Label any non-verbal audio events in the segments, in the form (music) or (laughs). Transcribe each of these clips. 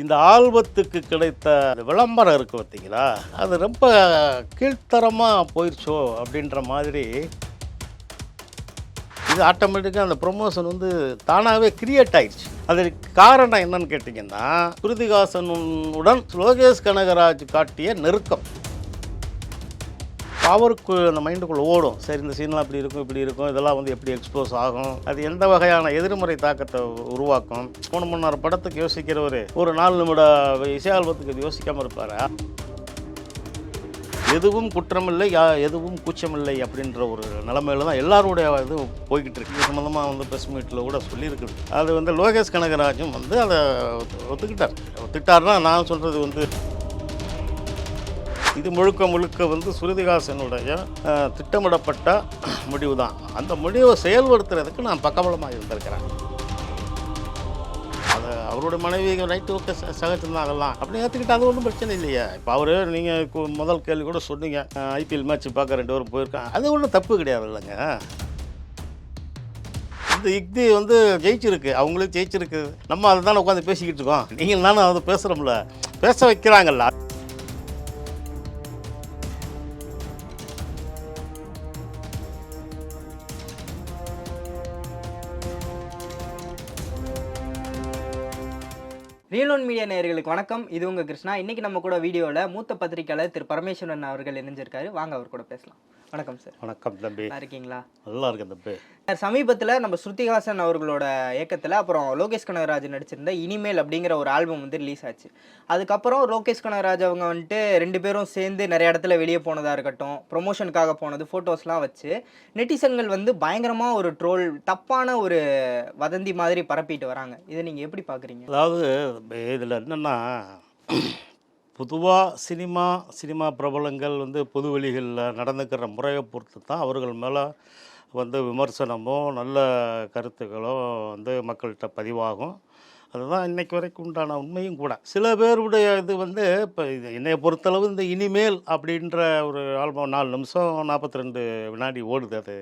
இந்த ஆல்பத்துக்கு கிடைத்த விளம்பரம் இருக்கு பார்த்தீங்களா? அது ரொம்ப கீழ்த்தரமாக போயிடுச்சோ அப்படின்ற மாதிரி இது ஆட்டோமேட்டிக்காக அந்த ப்ரொமோஷன் வந்து தானாகவே கிரியேட் ஆயிடுச்சு. அதற்கு காரணம் என்னன்னு கேட்டிங்கன்னா ஸ்ருதிகாசனுடன் லோகேஷ் கனகராஜ் காட்டிய நெருக்கம். பவருக்கு அந்த மைண்டுக்குள்ளே ஓடும். சரி இந்த சீன்லாம் இப்படி இருக்கும் இப்படி இருக்கும் இதெல்லாம் வந்து எப்படி எக்ஸ்போஸ் ஆகும்? அது எந்த வகையான எதிர்மறை தாக்கத்தை உருவாக்கும்? மூணு மணி நேரம் படத்துக்கு யோசிக்கிறவர் ஒரு நாலு நிமிட இசையால்பத்துக்கு இது யோசிக்காமல் இருப்பார்? எதுவும் குற்றமில்லை யா எதுவும் கூச்சமில்லை அப்படின்ற ஒரு நிலமையில தான் எல்லாருடைய இது போய்கிட்டு இருக்கு. இது சம்மந்தமாக வந்து ப்ரெஸ் மீட்டில் கூட சொல்லியிருக்குது. அது வந்து லோகேஷ் கனகராஜும் வந்து அதை ஒத்துக்கிட்டார். ஒத்துக்கிட்டார்னா நான் சொல்கிறது வந்து இது முழுக்க முழுக்க வந்து சுருதிகாசனுடைய திட்டமிடப்பட்ட முடிவு தான் அந்த முடிவை செயல்படுத்துறதுக்கு நான் பக்கபலமாக இருந்திருக்கிறேன். அது அவருடைய மனைவி ரைட்டு ஓகே சகஜம் தான் அதெல்லாம் அப்படி ஏற்றுக்கிட்டு அது ஒன்றும் பிரச்சனை இல்லையே. இப்போ அவர் நீங்கள் முதல் கேள்வி கூட சொன்னீங்க. ஐபிஎல் மேட்ச் பார்க்க ரெண்டு பேரும் போயிருக்காங்க. அது ஒன்றும் தப்பு கிடையாது இல்லைங்க. இந்த யுக்தி வந்து ஜெயிச்சிருக்கு. அவங்களுக்கு ஜெயிச்சிருக்கு. நம்ம அதை தானே உட்காந்து பேசிக்கிட்டு இருக்கோம். நீங்கள் நானும் அதை பேசுகிறோம்ல பேச வைக்கிறாங்கல்ல. ஒன் மீடியா நேயர்களுக்கு வணக்கம். இது உங்க கிருஷ்ணா. இன்னைக்கு நம்ம கூட வீடியோவில் மூத்த பத்திரிகையாளர் திரு பரமேஸ்வரன் அவர்கள் இணைஞ்சிருக்காரு. வாங்க அவர் கூட பேசலாம். வணக்கம் சார் வணக்கம் தம்பி. இருக்கீங்களா? நல்லா இருக்கு தம்பி. சார் சமீபத்தில் நம்ம ஸ்ருதிஹாசன் அவர்களோட இயக்கத்தில் அப்புறம் லோகேஷ் கனகராஜ் நடிச்சிருந்த இனிமேல் அப்படிங்கிற ஒரு ஆல்பம் வந்து ரிலீஸ் ஆச்சு. அதுக்கப்புறம் லோகேஷ் கனகராஜ் அவங்க வந்துட்டு ரெண்டு பேரும் சேர்ந்து நிறைய இடத்துல வெளியே போனதாக இருக்கட்டும் ப்ரொமோஷனுக்காக போனது ஃபோட்டோஸ்லாம் வச்சு நெட்டிசன்கள் வந்து பயங்கரமாக ஒரு ட்ரோல் தப்பான ஒரு வதந்தி மாதிரி பரப்பிட்டு வராங்க. இதை நீங்கள் எப்படி பார்க்குறீங்க அதாவது இதில் என்னென்னா பொதுவாக சினிமா சினிமா பிரபலங்கள் வந்து பொது வெளிகளில் நடந்துக்கிற முறையை பொறுத்து தான் அவர்கள் மேலே வந்து விமர்சனமோ நல்ல கருத்துக்களோ வந்து மக்கள்கிட்ட பதிவாகும். அதுதான் இன்றைக்கு வரைக்கும் உண்டான உண்மையும் கூட. சில பேருடைய இது வந்து இப்போ இது என்னைய பொறுத்தளவு இந்த இனிமேல் அப்படின்ற ஒரு ஆல்பம் நாலு நிமிஷம் நாற்பத்தி ரெண்டு வினாடி ஓடுது அது.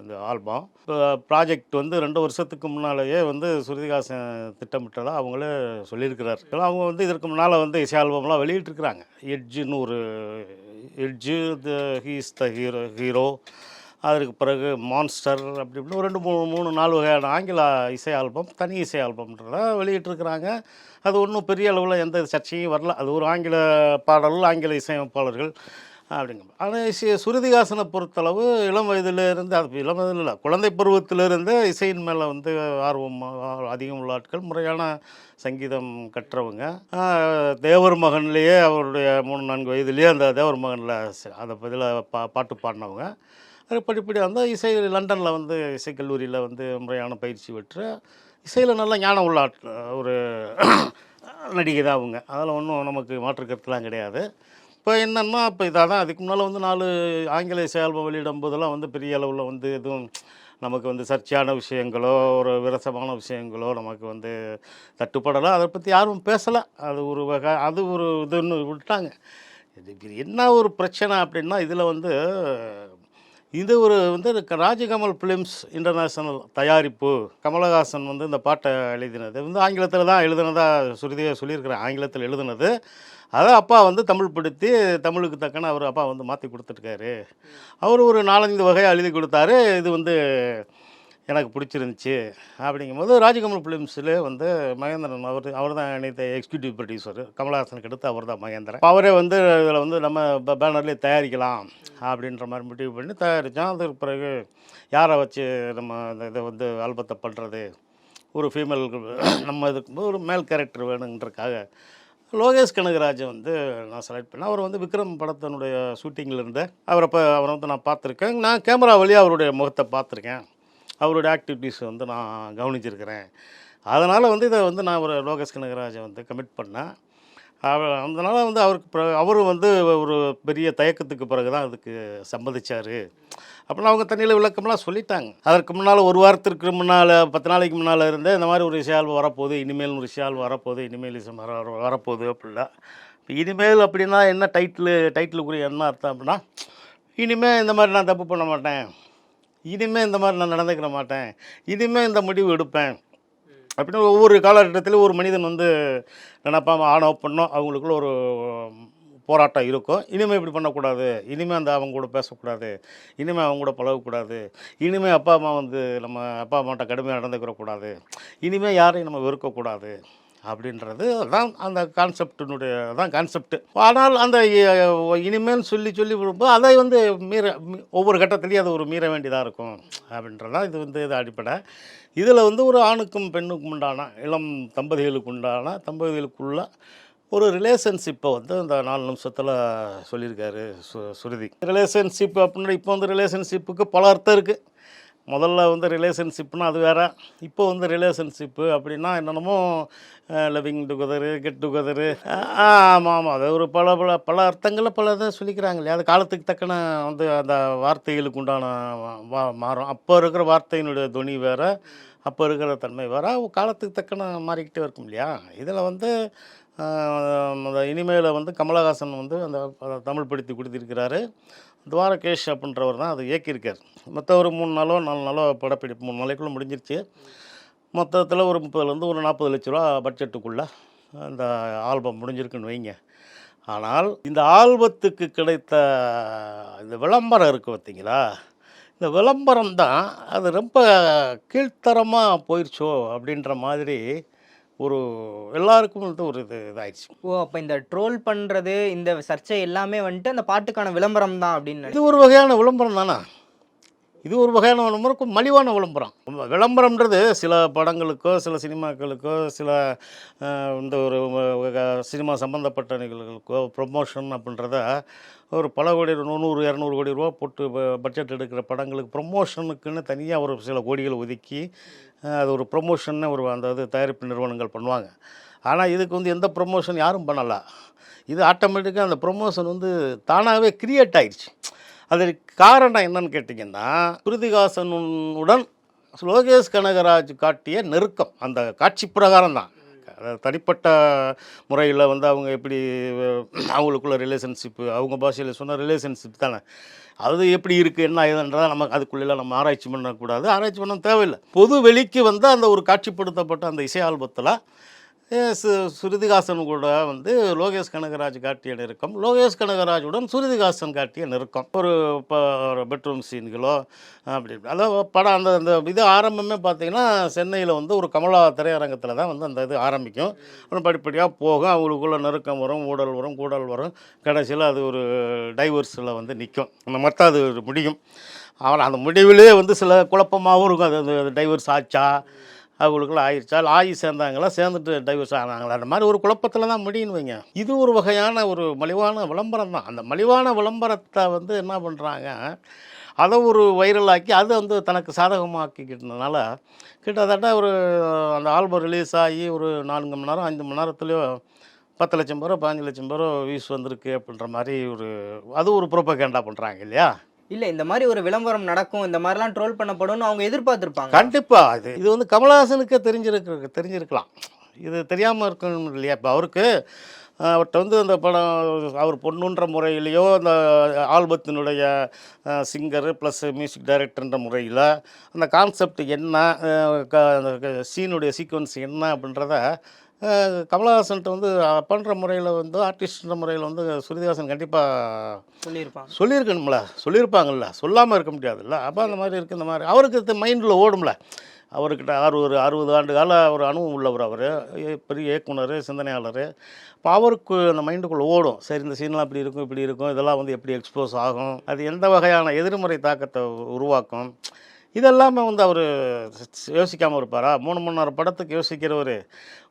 அந்த ஆல்பம். இப்போ ப்ராஜெக்ட் வந்து ரெண்டு வருஷத்துக்கு முன்னாலேயே வந்து சுருதிகாசன் திட்டமிட்டதாக அவங்களே சொல்லியிருக்கிறார். அவங்க வந்து இதற்கு முன்னால் வந்து இசை ஆல்பம்லாம் வெளியிட்டிருக்கிறாங்க. எட்ஜுன்னு ஒரு edge the his the hero hero அதற்கு பிறகு மான்ஸ்டர் அப்படி இப்படின்னு ஒரு ரெண்டு மூணு மூணு நாலு வகையான ஆங்கில இசை ஆல்பம் தனி இசை ஆல்பம்ன்றத வெளியிட்டிருக்கிறாங்க. அது ஒன்றும் பெரிய அளவில் எந்த சர்ச்சையும் வரல. அது ஒரு ஆங்கில பாடல் ஆங்கில இசையமைப்பாளர்கள் அப்படிங்க. ஆனால் இசை சுருதிகாசனை பொறுத்தளவு இளம் வயதிலிருந்து அது இளம் வயதில் இல்லை குழந்தை பருவத்திலிருந்து இசையின் மேலே வந்து ஆர்வம் அதிகம் உள்ள ஆட்கள் முறையான சங்கீதம் கற்றவங்க. தேவர் மகன்லேயே அவருடைய மூணு நான்கு வயதுலேயே அந்த தேவர் மகனில் அந்த இதில் பா பாட்டு பாடினவங்க. அது படிப்படி வந்து இசை லண்டனில் வந்து இசைக்கல்லூரியில் வந்து முறையான பயிற்சி பெற்று இசையில் நல்ல ஞானம் உள்ள ஆட்கள் ஒரு நடிகை தான் அவங்க. அதில் ஒன்றும் நமக்கு மாற்று கருத்துலாம் கிடையாது. இப்போ என்னன்னா இப்போ இதாக தான் அதுக்கு முன்னால் வந்து நாலு ஆங்கிலேய இசை வெளியிடும் போதெல்லாம் வந்து பெரிய அளவில் வந்து எதுவும் நமக்கு வந்து சர்ச்சையான விஷயங்களோ ஒரு விரசமான விஷயங்களோ நமக்கு வந்து தட்டுப்படலாம் அதை பற்றி யாரும் பேசலை. அது ஒரு வகை அது ஒரு இதுன்னு விட்டாங்க இது என்ன ஒரு பிரச்சனை அப்படின்னா இதில் வந்து இது ஒரு வந்து க- ராஜகமல் ஃபிலிம்ஸ் இன்டர்நேஷனல் தயாரிப்பு. கமலஹாசன் வந்து இந்த பாட்டை எழுதினது. வந்து ஆங்கிலத்தில் தான் எழுதுனதாக சுருதியாக சொல்லியிருக்கிறேன். ஆங்கிலத்தில் எழுதுனது. அதை அப்பா வந்து தமிழ் படுத்தி தமிழுக்கு தக்கன அவர் அப்பா வந்து மாற்றி கொடுத்துருக்காரு அவர் ஒரு நாலஞ்சு வகையாக எழுதி கொடுத்தாரு. இது வந்து எனக்கு பிடிச்சிருந்துச்சி. அப்படிங்கும்போது ராஜகமல் ஃபிலிம்ஸில் வந்து மகேந்திரன் அவர் அவர் தான் இணைத்த எக்ஸிக்யூட்டிவ் ப்ரொடியூசர் கமலஹாசனுக்கு எடுத்து அவர் தான் மகேந்திரன் அவரே வந்து இதில் வந்து நம்ம பேனர்லேயே தயாரிக்கலாம் அப்படின்ற மாதிரி முடிவு பண்ணி தயாரித்தோம் அதுக்கு பிறகு யாரை வச்சு நம்ம இந்த இதை வந்து ஆல்பத்தை பண்ணுறது ஒரு ஃபீமேல் நம்ம இதுக்கு ஒரு மேல் கேரக்டர் வேணுங்கிறதுக்காக லோகேஷ் கனகராஜை வந்து நான் செலக்ட் பண்ணேன். அவர் வந்து விக்ரம் படத்தினுடைய ஷூட்டிங்கில் இருந்த அவரை இப்போ அவரை வந்து நான் பார்த்துருக்கேன். நான் கேமரா வழியாக அவருடைய முகத்தை பார்த்துருக்கேன். அவருடைய ஆக்டிவிட்டீஸ் வந்து நான் கவனிச்சிருக்கிறேன். அதனால் வந்து இதை வந்து நான் ஒரு லோகேஷ் கனகராஜை வந்து கமிட் பண்ணேன். அதனால் வந்து அவருக்கு அவரும் வந்து ஒரு பெரிய தயக்கத்துக்கு பிறகு தான் அதுக்கு சம்மதிச்சார். அப்படின்னா அவங்க தண்ணியில் விளக்கம்லாம் சொல்லிட்டாங்க. அதற்கு முன்னால் ஒரு வாரத்திற்கு முன்னால் பத்து நாளைக்கு முன்னால் இருந்தே இந்த மாதிரி ஒரு விஷயால் வரப்போகுது இனிமேல் ஒரு விஷயால் வரப்போகுது இனிமேல் வர வர- வரப்போகுது அப்படிலாம் இப்போ இனிமேல் அப்படின்னா என்ன டைட்டிலு டைட்டிலுக்குரிய என்ன அர்த்தம் அப்படின்னா இனிமேல் இந்த மாதிரி நான் தப்பு பண்ண மாட்டேன். இனிமேல் இந்த மாதிரி நான் நடந்துக்கிற மாட்டேன். இனிமேல் இந்த முடிவு எடுப்பேன். அப்படின்னு ஒவ்வொரு காலகட்டத்திலும் ஒரு மனிதன் வந்து நினைப்பாம ஆனோ பண்ணோம். அவங்களுக்குள்ள ஒரு போராட்டம் இருக்கும். இனிமேல் இப்படி பண்ணக்கூடாது. இனிமேல் அந்த அவங்க கூட பேசக்கூடாது. இனிமேல் அவங்க கூட பழகக்கூடாது. இனிமேல் அப்பா அம்மா வந்து நம்ம அப்பா அம்மாட்ட கடுமையாக நடந்துக்கிறக்கூடாது இனிமேல் யாரையும் நம்ம வெறுக்கக்கூடாது. அப்படின்றது தான் அந்த கான்செப்டினுடைய தான் கான்செப்ட் ஆனால் அந்த இனிமேல் சொல்லி சொல்லி விடும்போது அதை வந்து மீற ஒவ்வொரு கட்டத்துலேயும் அது ஒரு மீற வேண்டியதாக இருக்கும். அப்படின்றதான் இது வந்து இது அடிப்படை. இதில் வந்து ஒரு ஆணுக்கும் பெண்ணுக்கும் உண்டான இளம் தம்பதிகளுக்கு உண்டான தம்பதிகளுக்குள்ள ஒரு ரிலேஷன்ஷிப்பை வந்து அந்த நாலு நிமிஷத்தில் சொல்லியிருக்காரு சு சுருதி. ரிலேஷன்ஷிப் அப்படின்னா இப்போ வந்து ரிலேஷன்ஷிப்புக்கு பல அர்த்தம் இருக்குது முதல்ல வந்து ரிலேஷன்ஷிப்னால் அது வேறு. இப்போ வந்து ரிலேஷன்ஷிப்பு அப்படின்னா என்னென்னமோ லவ்விங் டுகெதரு கெட் டுகெதரு ஆமாம் ஆமாம் அது ஒரு பல பல பல அர்த்தங்களில் பல இதை சொல்லிக்கிறாங்க இல்லையா? அது காலத்துக்கு தக்கன வந்து அந்த வார்த்தைகளுக்கு உண்டான வா மாறும். அப்போ இருக்கிற வார்த்தையினுடைய துணி வேறு அப்போ இருக்கிற தன்மை வேறு. காலத்துக்கு தக்கன மாறிக்கிட்டே இருக்கும் இல்லையா? இதில் வந்து அந்த இனிமேல் வந்து கமலஹாசன் வந்து அந்த தமிழ் படுத்தி கொடுத்திருக்கிறாரு. துவாரகேஷ் அப்படின்றவர் தான் அதை இயக்கியிருக்கார். மற்ற ஒரு மூணு நாளோ நாலு நாளோ படப்பிடிப்பு. மூணு நாளைக்குள்ளே முடிஞ்சிருச்சு. மொத்தத்தில் ஒரு முப்பதுலேருந்து ஒரு நாற்பது லட்ச ரூபா பட்ஜெட்டுக்குள்ளே அந்த ஆல்பம் முடிஞ்சிருக்குன்னு வைங்க. ஆனால் இந்த ஆல்பத்துக்கு கிடைத்த இந்த விளம்பரம் இருக்குது பார்த்தீங்களா இந்த விளம்பரம் தான் அது ரொம்ப கீழ்த்தரமாக போயிடுச்சோ அப்படின்ற மாதிரி ஒரு எல்லாருக்கும் வந்து ஒரு இது இதாயிடுச்சு. ஓ அப்ப இந்த ட்ரோல் பண்றது இந்த சர்ச்சை எல்லாமே வந்துட்டு அந்த பாட்டுக்கான விளம்பரம் தான் அப்படின்னு இது ஒரு வகையான விளம்பரம் தானே? இது ஒரு வகையான விளம்பரம் மலிவான விளம்பரம். விளம்பரம்ன்றது சில படங்களுக்கோ சில சினிமாக்களுக்கோ சில இந்த ஒரு சினிமா சம்மந்தப்பட்ட நிகழ்வுகளுக்கோ ப்ரொமோஷன் அப்படின்றத ஒரு பல கோடி நூறு இரநூறு கோடி ரூபா போட்டு பட்ஜெட் எடுக்கிற படங்களுக்கு ப்ரொமோஷனுக்குன்னு தனியாக ஒரு சில கோடிகள் ஒதுக்கி அது ஒரு ப்ரொமோஷன்னு ஒரு அந்த இது தயாரிப்பு நிறுவனங்கள் பண்ணுவாங்க. ஆனால் இதுக்கு வந்து எந்த ப்ரொமோஷன் யாரும் பண்ணலை. இது ஆட்டோமேட்டிக்காக அந்த ப்ரொமோஷன் வந்து தானாகவே க்ரியேட் ஆயிடுச்சு அதற்கு காரணம் என்னன்னு கேட்டிங்கன்னா குருதிகாசனுடன் லோகேஷ் கனகராஜ் காட்டிய நெருக்கம் அந்த காட்சி பிரகாரம் தான் அதாவது தனிப்பட்ட முறையில் வந்து அவங்க எப்படி அவங்களுக்குள்ள ரிலேஷன்ஷிப்பு அவங்க பாஷையில் சொன்ன ரிலேஷன்ஷிப் தானே. அது எப்படி இருக்குது என்ன இதுன்றதை நம்ம அதுக்குள்ளே நம்ம ஆராய்ச்சி பண்ணக்கூடாது. ஆராய்ச்சி பண்ண தேவையில்லை. பொது வெளிக்கு வந்து அந்த ஒரு காட்சிப்படுத்தப்பட்ட அந்த இசை ஆல்பத்தில் சு சுருதிகாசன் கூட வந்து லோகேஷ் கனகராஜ் காட்டிய நெருக்கம். லோகேஷ் கனகராஜுடன் சுருதிகாசன் காட்டிய நெருக்கம். ஒரு இப்போ ஒரு பெட்ரூம் சீன்களோ அப்படி அதாவது படம் அந்த அந்த இது ஆரம்பமே பார்த்தீங்கன்னா சென்னையில் வந்து ஒரு கமலா திரையரங்கத்தில் தான் வந்து அந்த இது ஆரம்பிக்கும். அப்புறம் படிப்படியாக போகும். அவங்களுக்குள்ள நெருக்கம் வரும் ஊடல் வரும் கூடல் வரும். கடைசியில் அது ஒரு டைவர்ஸில் வந்து நிற்கும் அந்த மாதிரி தான் அது முடியும். ஆனால் அந்த முடிவிலே வந்து சில குழப்பமாகவும் இருக்கும். அது அது டைவர்ஸ் ஆச்சா? அவங்களுக்குள்ள ஆயிடுச்சால் ஆகி சேர்ந்தாங்களா சேர்ந்துட்டு டைவர்ஸ் ஆனாங்களா? அந்த மாதிரி ஒரு குழப்பத்தில் தான் முடியும்னு வைங்க. இது ஒரு வகையான ஒரு மலிவான விளம்பரம் தான். அந்த மலிவான விளம்பரத்தை வந்து என்ன பண்ணுறாங்க அதை ஒரு வைரலாக்கி அது வந்து தனக்கு சாதகமாக்கிக்கிட்டதுனால கிட்டத்தட்ட ஒரு அந்த ஆல்பம் ரிலீஸ் ஆகி ஒரு நான்கு மணி நேரம் அஞ்சு மணி நேரத்துலேயோ பத்து லட்சம் பேரோ பதினஞ்சு லட்சம் பேரோ வியூஸ் வந்திருக்கு அப்படின்ற மாதிரி ஒரு அது ஒரு ப்ரொப்பகேண்டா பண்ணுறாங்க இல்லையா? இல்ல இந்த மாதிரி ஒரு விளம்பரம் நடக்கும் இந்த மாதிரிலாம் ட்ரோல் பண்ணப்படும்னு அவங்க எதிர்பார்த்திருப்பாங்க. கண்டிப்பா இது இது வந்து கமலஹாசனுக்கு தெரிஞ்சிருக்கு தெரிஞ்சிருக்கலாம். இது தெரியாமல் இருக்கணும் இல்லையா? இப்போ அவருக்கு அவர்கிட்ட வந்து அந்த படம் அவர் பொண்ணுன்ற முறையிலையோ அந்த ஆல்பத்தினுடைய சிங்கரு ப்ளஸ் மியூசிக் டைரக்டர்ன்ற முறையில் அந்த கான்செப்ட் என்ன க- அந்த சீனுடைய சீக்வன்ஸ் என்ன அப்படின்றத கமலஹாசன்கிட்ட வந்து பண்ணுற முறையில் வந்து ஆர்டிஸ்ட்ன்ற முறையில் வந்து சுருதிஹாசன் கண்டிப்பாக சொல்லியிருப்பாங்க. சொல்லியிருக்கணும்ல. சொல்லியிருப்பாங்கல்ல. சொல்லாமல் இருக்க முடியாதுல்ல. அப்போ அந்த மாதிரி இருக்குது இந்த மாதிரி. அவருக்கு மைண்டில் ஓடும்ல. அவர்கிட்ட அறுபது அறுபது ஆண்டு கால ஒரு அனுபவம் உள்ளவர் அவர். பெரிய இயக்குனர் சிந்தனையாளர். இப்போ அவருக்கு அந்த மைண்டுக்குள்ளே ஓடும். சரி இந்த சீன்லாம் இப்படி இருக்கும் இப்படி இருக்கும். இதெல்லாம் வந்து எப்படி எக்ஸ்போஸ் ஆகும்? அது எந்த வகையான எதிர்மறை தாக்கத்தை உருவாக்கும்? இதெல்லாமே வந்து அவர் யோசிக்காமல் இருப்பாரா? மூணு மணி நேரம் படத்துக்கு யோசிக்கிறவர்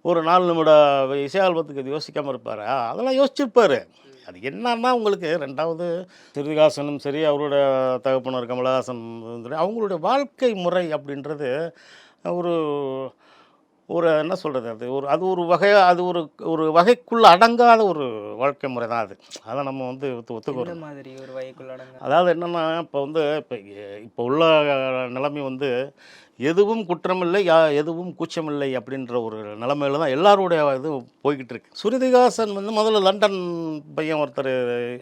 ஒரு நாலு நிமிட இசை ஆல்பத்துக்கு இது யோசிக்காமல் இருப்பாரா? அதெல்லாம் யோசிச்சிருப்பார். அது என்னன்னா உங்களுக்கு ரெண்டாவது சிறுகாசனும் சரி அவரோட தகப்பனர் கமலஹாசன் சரி அவங்களுடைய வாழ்க்கை முறை அப்படின்றது ஒரு ஒரு என்ன சொல்கிறது அது ஒரு அது ஒரு வகை அது ஒரு ஒரு வகைக்குள்ளே அடங்காத ஒரு வாழ்க்கை முறை தான் அது. அதை நம்ம வந்து ஒத்து ஒத்துக்கிறோம் மாதிரி ஒரு வகைக்குள்ள அடங்க அதாவது என்னென்னா இப்போ வந்து இப்போ இப்போ உள்ள நிலைமை வந்து எதுவும் குற்றமில்லை யா எதுவும் கூச்சமில்லை அப்படின்ற ஒரு நிலைமையில தான் எல்லாருடைய இது போய்கிட்டு இருக்கு. சுருதிகாசன் வந்து முதல்ல லண்டன் பையன் ஒருத்தர்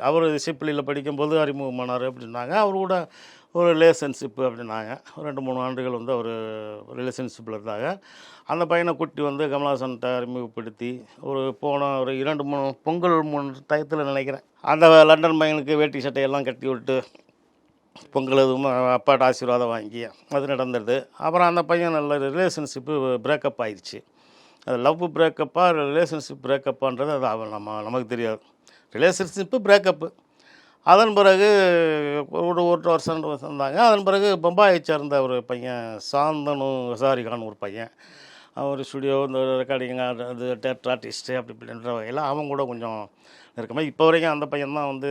அவர் இசைப்பள்ளியில் படிக்கும்போது அறிமுகமானார் அப்படின்னாங்க. அவர் கூட ஒரு ரிலேஷன்ஷிப்பு அப்படின்னாங்க. ஒரு ரெண்டு மூணு ஆண்டுகள் வந்து அவர் ரிலேஷன்ஷிப்பில் இருந்தாங்க. அந்த பையனை கூட்டி வந்து கமலாசன்கிட்ட அறிமுகப்படுத்தி ஒரு போன ஒரு இரண்டு மூணு பொங்கல் மூணு டயத்தில் நினைக்கிறேன். அந்த லண்டன் பையனுக்கு வேட்டி சட்டையெல்லாம் கட்டி விட்டு பொங்கல் எதுவும் அப்பாட்ட ஆசீர்வாதம் வாங்கி அது நடந்தது. அப்புறம் அந்த பையன் நல்ல ரிலேஷன்ஷிப்பு பிரேக்கப் ஆயிடுச்சு. அது லவ் பிரேக்கப்பாக ரிலேஷன்ஷிப் பிரேக்கப்பான்றது அது நம்ம நமக்கு தெரியாது. ரிலேஷன்ஷிப்பு பிரேக்கப்பு அதன் பிறகு ஒரு ஒரு வருஷம் ரெண்டு வருஷம் இருந்தாங்க. அதன் பிறகு பம்பாயை சேர்ந்த ஒரு பையன் சாந்தனு ஹசாரிகான் ஒரு பையன். அவர் ஸ்டுடியோ இந்த ரெக்கார்டிங் அது தேட்டர் ஆர்டிஸ்ட்டு அப்படி இப்படின்ற வகையில் அவங்க கூட கொஞ்சம் நெருக்கமாக இப்போ வரைக்கும் அந்த பையன் தான் வந்து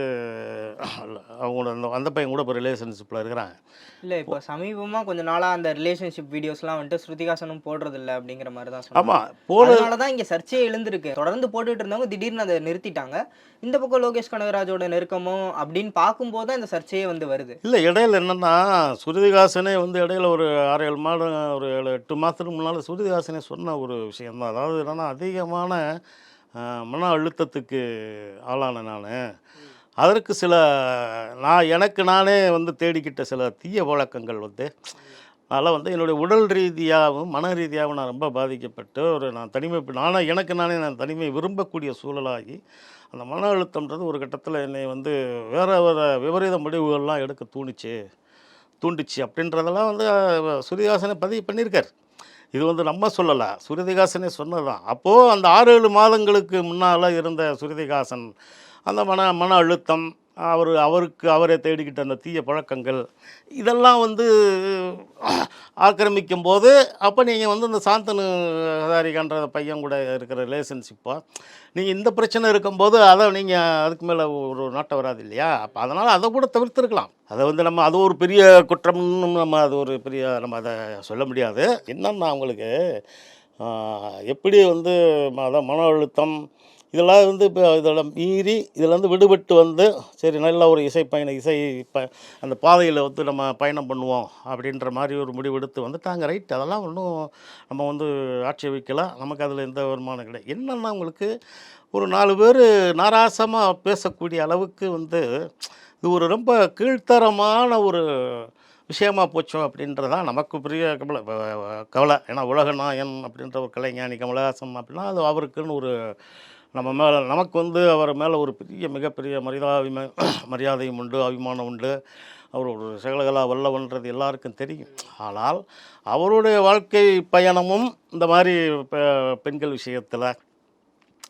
அவங்களோட அந்த பையன் கூட இப்போ ரிலேஷன்ஷிப்பில் இருக்கிறாங்க இல்லை இப்போ சமீபமாக கொஞ்ச நாளாக அந்த ரிலேஷன்ஷிப் வீடியோஸ்லாம் வந்துட்டு ஸ்ருதிகாசனும் போடுறது இல்லை அப்படிங்கிற மாதிரி தான் ஆமாம் போல அதனால தான் இங்கே சர்ச்சையே எழுந்திருக்கு. தொடர்ந்து போட்டுட்டு இருந்தவங்க திடீர்னு அதை நிறுத்திட்டாங்க. இந்த பக்கம் லோகேஷ் கனகராஜோட நெருக்கமும் அப்படின்னு பார்க்கும்போது தான் இந்த சர்ச்சையே வந்து வருது. இல்லை இடையில என்னென்னா சுருதிகாசனே வந்து இடையில ஒரு ஆறு ஏழு மாதம் ஒரு ஏழு எட்டு மாதத்துக்கு முன்னால் சுருதிகாசனே சொன்ன ஒரு விஷயந்தான் அதாவது என்னென்னா அதிகமான மன அழுத்தத்துக்கு ஆளான நான். அதற்கு சில நான் எனக்கு நானே வந்து தேடிக்கிட்ட சில தீய வழக்கங்கள் வந்து அதனால் வந்து என்னுடைய உடல் ரீதியாகவும் மன ரீதியாகவும் நான் ரொம்ப பாதிக்கப்பட்டு ஒரு நான் தனிமை நானாக எனக்கு நானே நான் தனிமை விரும்பக்கூடிய சூழலாகி அந்த மன அழுத்தம்ன்றது ஒரு கட்டத்தில் என்னை வந்து வேறு வேறு விபரீத முடிவுகள்லாம் எடுக்க தூணிச்சு தூண்டுச்சு அப்படின்றதெல்லாம் வந்து அஹ், பதிவு பண்ணியிருக்கார். இது வந்து நம்ம சொல்லலை சுருதிகாசனே சொன்னது தான் அப்போது அந்த ஆறு ஏழு மாதங்களுக்கு முன்னால் இருந்த சுருதிகாசன் அந்த மன மன அழுத்தம் அவர் அவருக்கு அவரை தேடிக்கிட்ட அந்த தீய பழக்கங்கள் இதெல்லாம் வந்து ஆக்கிரமிக்கும் போது அப்போ நீங்கள் வந்து இந்த சாந்தனு ஹதாரிகான்ற பையன் கூட இருக்கிற ரிலேஷன்ஷிப்பாக நீங்கள் இந்த பிரச்சனை இருக்கும்போது அதை நீங்கள் அதுக்கு மேலே ஒரு நாட்டம் வராது இல்லையா? அப்போ அதனால் அதை கூட தவிர்த்துருக்கலாம். அதை வந்து நம்ம அது ஒரு பெரிய குற்றம்னு நம்ம அது ஒரு பெரிய நம்ம அதை சொல்ல முடியாது. என்னன்னா அவங்களுக்கு எப்படி வந்து அதை அதான் மன அழுத்தம் இதெல்லாம் வந்து இப்போ இதெல்லாம் மீறி இதில் வந்து விடுபட்டு வந்து சரி நல்ல ஒரு இசை பயணம் இசை ப அந்த பாதையில் வந்து நம்ம பயணம் பண்ணுவோம் அப்படின்ற மாதிரி ஒரு முடிவெடுத்து வந்துட்டாங்க. ரைட் அதெல்லாம் ஒன்றும் நம்ம வந்து ஆட்சேபிக்கலாம். நமக்கு அதில் எந்த வருமானம் கிடையாது. என்னென்னா உங்களுக்கு ஒரு நாலு பேர் நாராசமாக பேசக்கூடிய அளவுக்கு வந்து இது ஒரு ரொம்ப கீழ்த்தரமான ஒரு விஷயமா போச்சோம் அப்படின்றதான் நமக்கு பெரிய கவலை கவலை. ஏன்னா உலக நாயன் அப்படின்ற ஒரு கலைஞானி கமலஹாசன் அப்படின்னா அது அவருக்குன்னு ஒரு நம்ம மேலே நமக்கு வந்து அவர் மேலே ஒரு பெரிய மிகப்பெரிய மரியாதை (clears throat) மரியாதையும் உண்டு அபிமானம் உண்டு. அவர் ஒரு சகலகலா வல்லவன்றது எல்லாருக்கும் தெரியும். ஆனால் அவருடைய வாழ்க்கை பயணமும் இந்த மாதிரி பெ- பெண்கள் விஷயத்தில்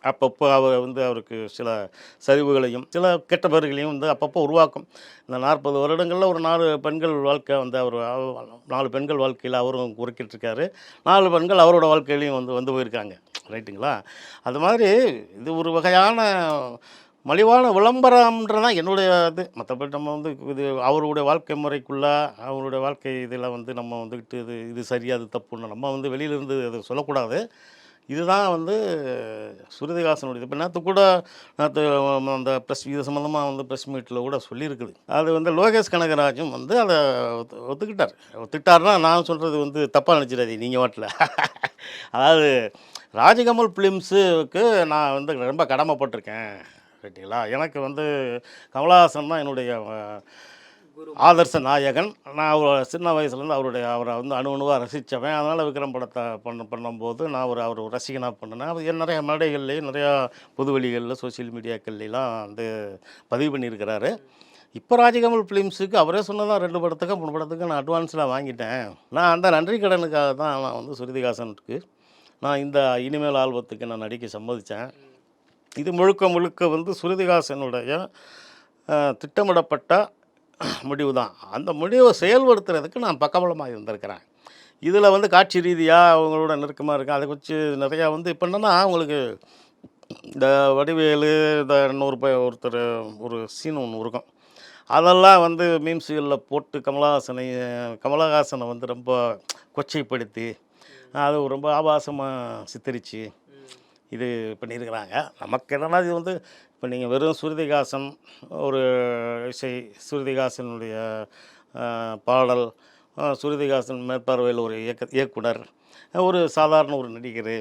அப்பப்போ அவர் வந்து அவருக்கு சில சரிவுகளையும் சில கெட்ட பேர்களையும் வந்து அப்பப்போ உருவாக்கும். இந்த நாற்பது வருடங்களில் ஒரு நாலு பெண்கள் வாழ்க்கை வந்து அவர் நாலு பெண்கள் வாழ்க்கையில் அவரும் குறுக்கிட்டுருக்காரு. நாலு பெண்கள் அவரோட வாழ்க்கையிலையும் வந்து வந்து போயிருக்காங்க. ரைட்டுங்களா? அது மாதிரி இது ஒரு வகையான மலிவான விளம்பரம்ன்றதான் என்னுடைய இது. மற்றபடி நம்ம வந்து இது அவருடைய வாழ்க்கை முறைக்குள்ளே அவருடைய வாழ்க்கை இதில் வந்து நம்ம வந்துக்கிட்டு இது இது சரியாது தப்புன்னு நம்ம வந்து வெளியிலேருந்து அதை சொல்லக்கூடாது. இதுதான் வந்து சுருதிகாசனுடைய இப்போ நேற்று கூட நேற்று அந்த ப்ரெஸ் இது சம்மந்தமாக வந்து ப்ரெஸ் மீட்டில் கூட சொல்லியிருக்குது. அது வந்து லோகேஷ் கனகராஜும் வந்து அதை ஒத்து- ஒத்துக்கிட்டார். ஒத்துக்கிட்டார்னா நான் சொல்கிறது வந்து தப்பாக நினச்சிடாது நீங்கள் வாட்டில். (laughs) அதாவது ராஜகமல் ஃபிலிம்ஸுக்கு நான் வந்து ரொம்ப கடமைப்பட்டிருக்கேன் ரைட்டுங்களா எனக்கு வந்து கமலஹாசன் தான் என்னுடைய ஆதர்ச நாயகன். நான் அவர் சின்ன வயசுலேருந்து அவருடைய அவரை வந்து அணு அணுவாக ரசித்தவன். அதனால் விக்ரம் படத்தை பண்ண பண்ணும்போது நான் ஒரு அவர் ரசிகனாக பண்ணினேன். அது என் நிறைய மேடைகள்லேயும் நிறையா பொதுவெளிகளில் சோஷியல் மீடியாக்கள்லாம் வந்து பதிவு பண்ணியிருக்கிறாரு. இப்போ ராஜகமல் ஃபிலிம்ஸுக்கு அவரே சொன்னதான் ரெண்டு படத்துக்கு மூணு படத்துக்கு நான் அட்வான்ஸில் வாங்கிட்டேன். நான் அந்த நன்றி கடனுக்காக தான் நான் வந்து சுருதிகாசனுக்கு நான் இந்த இனிமேல் ஆல்பத்துக்கு நான் நடிக்க சம்மதித்தேன். இது முழுக்க முழுக்க வந்து சுருதிகாசனுடைய திட்டமிடப்பட்ட முடிவு தான் அந்த முடிவை செயல்படுத்துறதுக்கு நான் பக்கபலமாக இருந்திருக்கிறேன். இதில் வந்து காட்சி ரீதியாக அவங்களோட நெருக்கமாக இருக்குது அதை குறித்து நிறையா வந்து இப்போ என்னென்னா அவங்களுக்கு இந்த வடிவேலு இந்த இன்னொரு பய ஒருத்தர் ஒரு சீன் ஒன்று இருக்கும். அதெல்லாம் வந்து மீம்ஸுகளில் போட்டு கமலஹாசனை கமலஹாசனை வந்து ரொம்ப கொச்சைப்படுத்தி அது ரொம்ப ஆபாசமாக சித்தரித்து இது பண்ணியிருக்கிறாங்க. நமக்கு என்னென்னா இது வந்து இப்போ நீங்கள் வெறும் சுருதிகாசன் ஒரு இசை சுருதிகாசனுடைய பாடல் ஸ்ருதிகாசன் சுருதிகாசன் மேற்பார்வையில் ஒரு இயக்க இயக்குனர் ஒரு சாதாரண ஒரு நடிகர்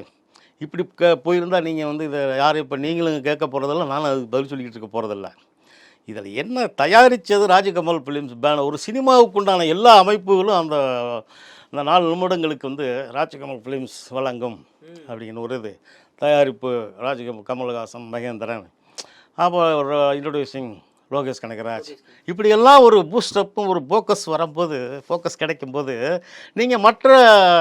இப்படி க போயிருந்தால் நீங்கள் வந்து இதை யாரும் இப்போ நீங்களும் கேட்க போகிறதில்ல நானும் அதுக்கு பதில் சொல்லிக்கிட்டு இருக்க போகிறதில்ல இதில் என்ன தயாரித்தது ராஜகமல் ஃபிலிம்ஸ் பேனர்? ஒரு சினிமாவுக்கு உண்டான எல்லா அமைப்புகளும் அந்த அந்த நாலு நிமிடங்களுக்கு வந்து ராஜகமல் ஃபிலிம்ஸ் வழங்கும் அப்படின்னு ஒரு இது. தயாரிப்பு ராஜகமல் கமல்ஹாசன் மகேந்திரன். அப்போ இன்ட்ரடியூசிங் லோகேஷ் கனகராஜ். இப்படியெல்லாம் ஒரு பூஸ்டப்பும் ஒரு ஃபோக்கஸ் வரும்போது ஃபோக்கஸ் கிடைக்கும்போது நீங்கள் மற்ற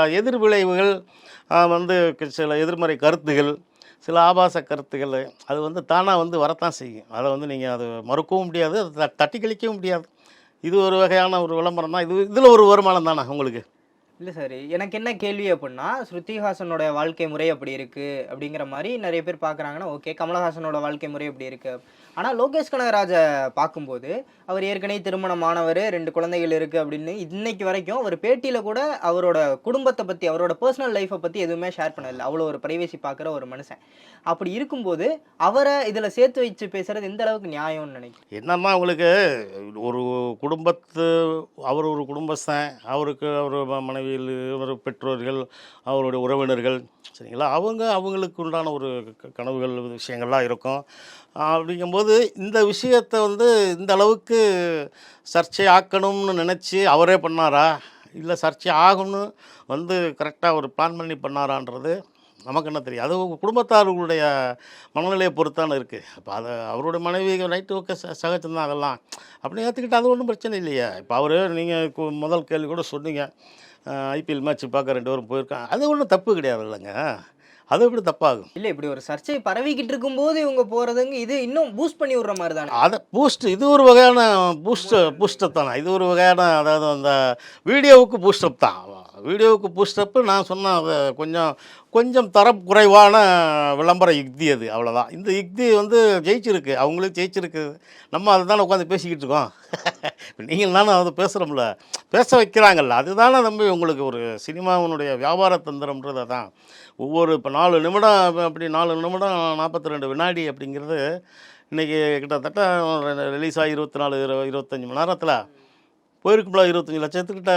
எதிர்விளைவுகள் விளைவுகள் வந்து சில எதிர்மறை கருத்துகள் சில ஆபாச கருத்துக்கள் அது வந்து தானாக வந்து வரத்தான் செய்யும். அதை வந்து நீங்கள் அது மறுக்கவும் முடியாது அதை த- தட்டி கழிக்கவும் முடியாது. இது ஒரு வகையான ஒரு விளம்பரம் தான் இது இதில் ஒரு வருமானம் தானே உங்களுக்கு? இல்லை சார் எனக்கு என்ன கேள்வி அப்படின்னா ஸ்ருதிஹாசனோட வாழ்க்கை முறை அப்படி இருக்குது அப்படிங்கிற மாதிரி நிறைய பேர் பார்க்குறாங்கன்னா ஓகே கமலஹாசனோட வாழ்க்கை முறை அப்படி இருக்குது ஆனால் லோகேஷ் கனகராஜை பார்க்கும்போது அவர் ஏற்கனவே திருமணமானவர் ரெண்டு குழந்தைகள் இருக்குது அப்படின்னு இன்னைக்கு வரைக்கும் அவர் பேட்டியில் கூட அவரோட குடும்பத்தை பற்றி அவரோட பர்சனல் லைஃப்பை பற்றி எதுவுமே ஷேர் பண்ணலை. அவ்வளோ ஒரு ப்ரைவேசி பார்க்குற ஒரு மனுஷன். அப்படி இருக்கும்போது அவரை இதில் சேர்த்து வச்சு பேசுகிறது எந்த அளவுக்கு நியாயம்னு நினைக்கிறேன் என்னம்மா உங்களுக்கு ஒரு குடும்பத்து அவர் ஒரு குடும்பஸ்தான் அவருக்கு அவர் மனைவி மனைவியில் இவர் பெற்றோர்கள் அவருடைய உறவினர்கள் சரிங்களா? அவங்க அவங்களுக்கு உண்டான ஒரு க- கனவுகள் விஷயங்கள்லாம் இருக்கும். அப்படிங்கும்போது இந்த விஷயத்தை வந்து இந்த அளவுக்கு சர்ச்சை ஆக்கணும்னு நினச்சி அவரே பண்ணாரா? இல்லை சர்ச்சை ஆகும்னு வந்து கரெக்டாக ஒரு பிளான் பண்ணி பண்ணாரான்றது நமக்கு என்ன தெரியும். அது குடும்பத்தார்களுடைய மனநிலையை பொறுத்தான இருக்குது இப்போ அதை அவருடைய மனைவி ரைட்டு ஓகே சகஜம்தான் அதெல்லாம். அப்படி ஏற்றுக்கிட்டு அது ஒன்றும் பிரச்சனை இல்லையே. இப்போ அவர் நீங்கள் முதல் கேள்வி கூட சொன்னீங்க. ஐபிஎல் மேட்ச் பார்க்க ரெண்டு பேரும் போயிருக்காங்க. அது ஒன்றும் தப்பு கிடையாது இல்லைங்க அது எப்படி தப்பாகும். இல்லை இப்படி ஒரு சர்ச்சை பரவிக்கிட்டு இருக்கும்போது இவங்க போகிறதுங்க இது இன்னும் பூஸ்ட் பண்ணி விடுற மாதிரி தானே அதை பூஸ்ட் இது ஒரு வகையான பூஸ்ட் பூஸ்டப் தானே. இது ஒரு வகையான அதாவது அந்த வீடியோவுக்கு பூஸ்டப் தான். வீடியோவுக்கு பூஸ்டப்பு நான் சொன்ன கொஞ்சம் கொஞ்சம் தரம் குறைவான விளம்பர யுக்தி அது அவ்வளோதான் இந்த யுக்தி வந்து ஜெயிச்சிருக்கு. அவங்களுக்கு ஜெயிச்சிருக்கு. நம்ம அதை தானே உட்காந்து பேசிக்கிட்டு இருக்கோம். (laughs) நீங்கள் நானும் அதை பேசுகிறோம்ல பேச வைக்கிறாங்கல்ல. அதுதானே நம்பி உங்களுக்கு ஒரு சினிமாவினுடைய வியாபார தந்திரம்ன்றது தான் ஒவ்வொரு இப்போ நாலு நிமிடம் அப்படி நாலு நிமிடம் நாற்பத்தி ரெண்டு வினாடி அப்படிங்கிறது இன்றைக்கி கிட்டத்தட்ட ரிலீஸ் ஆகி இருபத்தி நாலு இரு இருபத்தஞ்சி மணி நேரத்தில் போயிருக்கும்ல இருபத்தஞ்சி லட்சத்துக்கிட்ட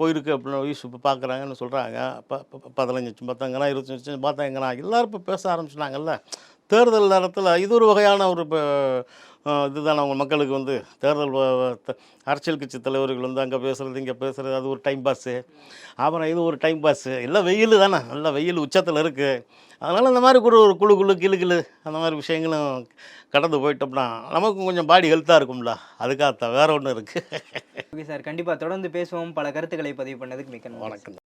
போயிருக்கு அப்படின்னு யூஸ் இப்போ பார்க்குறாங்கன்னு சொல்கிறாங்க இப்போ பதினஞ்சு லட்சம் பார்த்தாங்கன்னா இருபத்தஞ்சி லட்சம் பார்த்தாங்கன்னா எல்லோரும் இப்போ பேச ஆரம்பிச்சிட்டாங்கல்ல. தேர்தல் நேரத்தில் இது ஒரு வகையான ஒரு இப்போ இதுதான் அவங்க மக்களுக்கு வந்து தேர்தல் அரசியல் கட்சி தலைவர்கள் வந்து அங்கே பேசுகிறது இங்கே பேசுகிறது அது ஒரு டைம் பாஸு அப்புறம் இது ஒரு டைம் பாஸு எல்லாம் வெயில் தானே. நல்லா வெயில் உச்சத்தில் இருக்குது அதனால் இந்த மாதிரி ஒரு ஒரு குழு குழு கிளு கிளு அந்த மாதிரி விஷயங்களும் கடந்து போயிட்டோம்னா நமக்கும் கொஞ்சம் பாடி ஹெல்த்தாக இருக்கும்ல. அதுக்காகத்தான் வேற ஒன்று இருக்குது ஓகே சார். கண்டிப்பாக தொடர்ந்து பேசுவோம். பல கருத்துக்களை பதிவு பண்ணதுக்கு மிக்க வணக்கம்.